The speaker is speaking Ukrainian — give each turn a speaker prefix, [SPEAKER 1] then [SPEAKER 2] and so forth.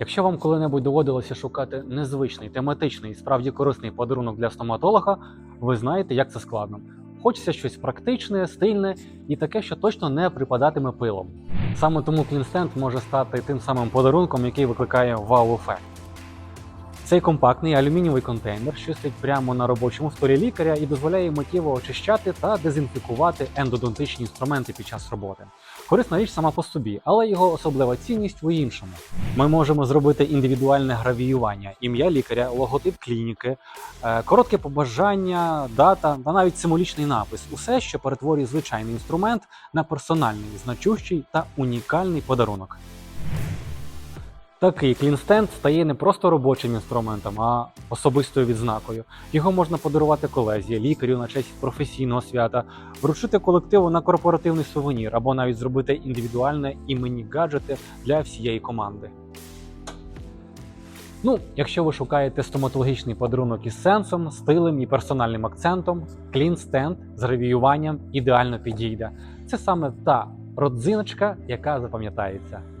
[SPEAKER 1] Якщо вам коли-небудь доводилося шукати незвичний, тематичний і справді корисний подарунок для стоматолога, ви знаєте, як це складно. Хочеться щось практичне, стильне і таке, що точно не припадатиме пилом. Саме тому клінстенд може стати тим самим подарунком, який викликає вау-ефект. Цей компактний алюмінієвий контейнер, що стоїть прямо на робочому столі лікаря і дозволяє миттєво очищати та дезінфікувати ендодонтичні інструменти під час роботи. Корисна річ сама по собі, але його особлива цінність у іншому. Ми можемо зробити індивідуальне гравіювання, ім'я лікаря, логотип клініки, е, коротке побажання, дата та навіть символічний напис усе, що перетворює звичайний інструмент на персональний, значущий та унікальний подарунок. Такий клінстенд стає не просто робочим інструментом, а особистою відзнакою. Його можна подарувати колезі, лікарю на честь професійного свята, вручити колективу на корпоративний сувенір або навіть зробити індивідуальне імені гаджети для всієї команди. Ну, якщо ви шукаєте стоматологічний подарунок із сенсом, стилем і персональним акцентом, клін-стенд з ревіюванням ідеально підійде. Це саме та родзиночка, яка запам'ятається.